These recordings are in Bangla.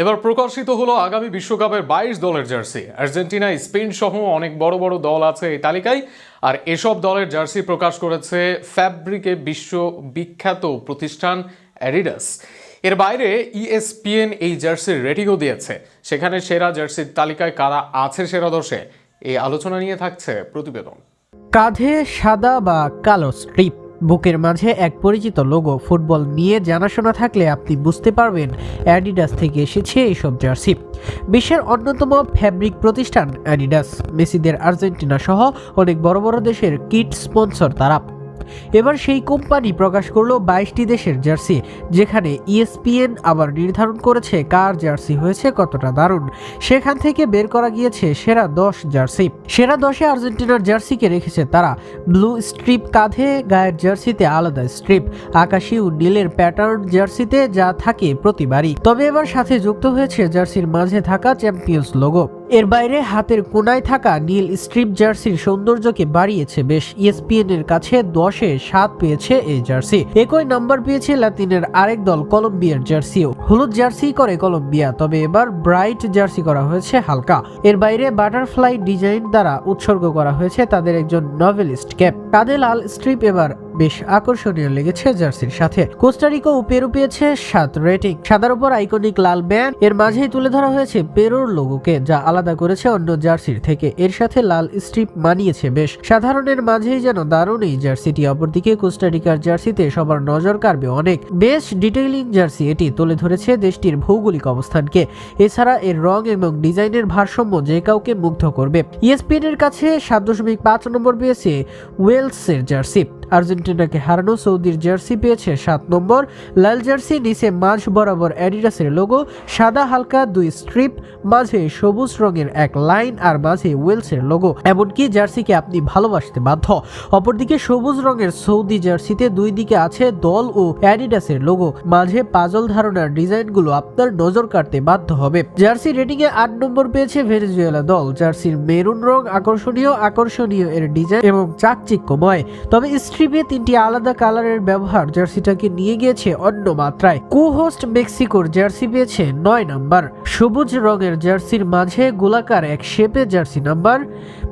এবার প্রকাশিত হলো আগামী বিশ্বকাপের বাইশ দলের জার্সি। আর্জেন্টিনা, স্পেন সহ অনেক বড় বড় দল আছে এই তালিকায়। আর এসব দলের জার্সি প্রকাশ করেছে ফ্যাব্রিকে বিশ্ব বিখ্যাত প্রতিষ্ঠান অ্যাডিডাস। এর বাইরে ইএসপিএন এই জার্সির রেটিংও দিয়েছে। সেখানে সেরা জার্সির তালিকায় কারা আছে সেরা দশে এই আলোচনা নিয়ে থাকছে প্রতিবেদন। কাঁধে সাদা বা কালো স্ট্রিপ বুকের মাঝে এক পরিচিত লোগো ফুটবল নিয়ে জানাশোনা থাকলে আপনি বুঝতে পারবেন অ্যাডিডাস থেকে এসেছে এইসব জার্সি। বিশ্বের অন্যতম ফ্যাব্রিক প্রতিষ্ঠান অ্যাডিডাস মেসিদের আর্জেন্টিনা সহ অনেক বড় বড় দেশের কিট স্পন্সর তারা। এবার সেই কোম্পানি প্রকাশ করল বাইশটি দেশের জার্সি, যেখানে E ইএসপিএন আবার নির্ধারণ করেছে কার জার্সি হয়েছে কতটা দারুণ। সেখান থেকে বের করা গিয়েছে সেরা দশ জার্সি। সেরা দশে আর্জেন্টিনার জার্সিকে রেখেছে তারা। ব্লু স্ট্রিপ কাঁধে, গায়ের জার্সিতে আলাদা স্ট্রিপ, আকাশি ও নীলের প্যাটার্ন জার্সিতে যা থাকে প্রতিবারই। তবে এবার সাথে যুক্ত হয়েছে জার্সির মাঝে থাকা চ্যাম্পিয়ন্স লোগো। এর বাইরে হাতের কোনায় থাকা নীল স্ট্রিপ জার্সির সৌন্দর্যকে বাড়িয়েছে বেশ। E ইএসপিএন এর কাছে দশে সাত পেয়েছে এই জার্সি। একই নাম্বার পেয়েছে লাতিনের আরেক দল কলম্বিয়ার জার্সিও। হলুদ জার্সি করে কলম্বিয়া, তবে এবার ব্রাইট জার্সি করা হয়েছে হালকা। এর বাইরে বাটারফ্লাই ডিজাইন দ্বারা উৎসর্গ করা হয়েছে তাদের একজন নভেলিস্ট ক্যাপ। কাঁধে লাল স্ট্রিপ এবার বেশ আকর্ষণীয় লেগেছে জার্সির সাথে। কোস্টারিকো ও পেরু পেয়েছে সাত রেটিং সাদার উপর আইকনিক লাল ব্যান্ড এর মাঝেই তুলে ধরা হয়েছে পেরুর লোগোকে যা আলাদা করেছে অন্য জার্সির থেকে। এর সাথে লাল স্ট্রিপ মানিয়েছে বেশ। সাধারণের মাঝেই যেন দারুণ এই জার্সিটি, অপরদিকে কোস্টারিকার জার্সিতে সবার নজর কাড়বে অনেক। বেশ ডিটেইলিং জার্সি এটি, তুলে ধরেছে দেশটির ভৌগোলিক অবস্থানকে। এছাড়া এর রং এবং ডিজাইনের ভারসাম্য যে কাউকে মুগ্ধ করবে। ইএসপিএন এর কাছে সাত দশমিক পাঁচ নম্বর পেয়েছে ওয়েলসের জার্সি। আর্জেন্টিনাকে হারানো সৌদির জার্সি পেয়েছে সাত নম্বর। লাল জার্সি নিচে মাঝ বরাবর অ্যাডিডাসের লোগো সাদা হালকা দুই স্ট্রিপ মাঝে সবুজ রঙের এক লাইন আর মাঝে ওয়েলসের লোগো এমনকি জার্সিকে আপনি ভালোবাসতে বাধ্য। অপরদিকে সবুজ রঙের সৌদি জার্সিতে দুই দিকে আছে দল ও অ্যাডিডাসের লোগো মাঝে পাজল ধারণার ডিজাইনগুলো আপনার নজর কাটতে বাধ্য হবে। জার্সি রেটিং এ আট নম্বর পেয়েছে ভেনেজুয়েলা দল। জার্সির মেরুন রং আকর্ষণীয় আকর্ষণীয় এর ডিজাইন এবং চাকচিক্যময়। তবে তিনটি আলাদা কালারের ব্যবহার জার্সিটাকে নিয়ে গিয়েছে অন্য মাত্রায়। কো হোস্ট মেক্সিকোর জার্সি পেয়েছে নয় নাম্বার। সবুজ রঙের জার্সির মাঝে গোলাকার এক শেপে জার্সি নাম্বার।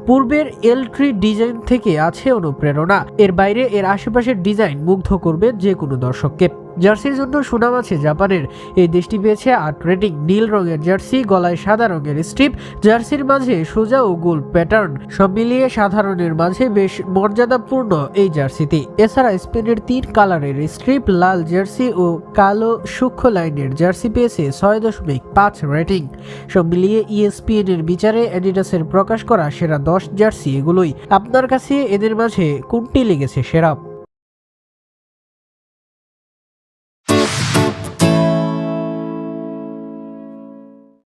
পূর্বের এল ট্রি ডিজাইন থেকে আছে অনুপ্রেরণা। এর বাইরে এর আশেপাশের ডিজাইন মুগ্ধ করবে যে কোনো দর্শককে। জার্সির জন্য সুনাম আছে জাপানের। এই দেশটি পেয়েছে আট রেটিং, নীল রঙের জার্সি, গলায় সাদা রঙের স্ট্রিপ জার্সির মাঝে সোজা ও গোল প্যাটার্ন সব মিলিয়ে সাধারণের মাঝে বেশ মর্যাদাপূর্ণ এই জার্সিতে এছাড়া স্পেনের তিন কালারের স্ট্রিপ লাল জার্সি ও কালো সূক্ষ্ম লাইনের জার্সি পেয়েছে ছয় দশমিক পাঁচ রেটিং সব মিলিয়ে E ইএসপিএন এর বিচারে অ্যাডিডাসের প্রকাশ করা সেরা দশ জার্সি এগুলোই। আপনার কাছে এদের মাঝে কোনটি লেগেছে সেরা?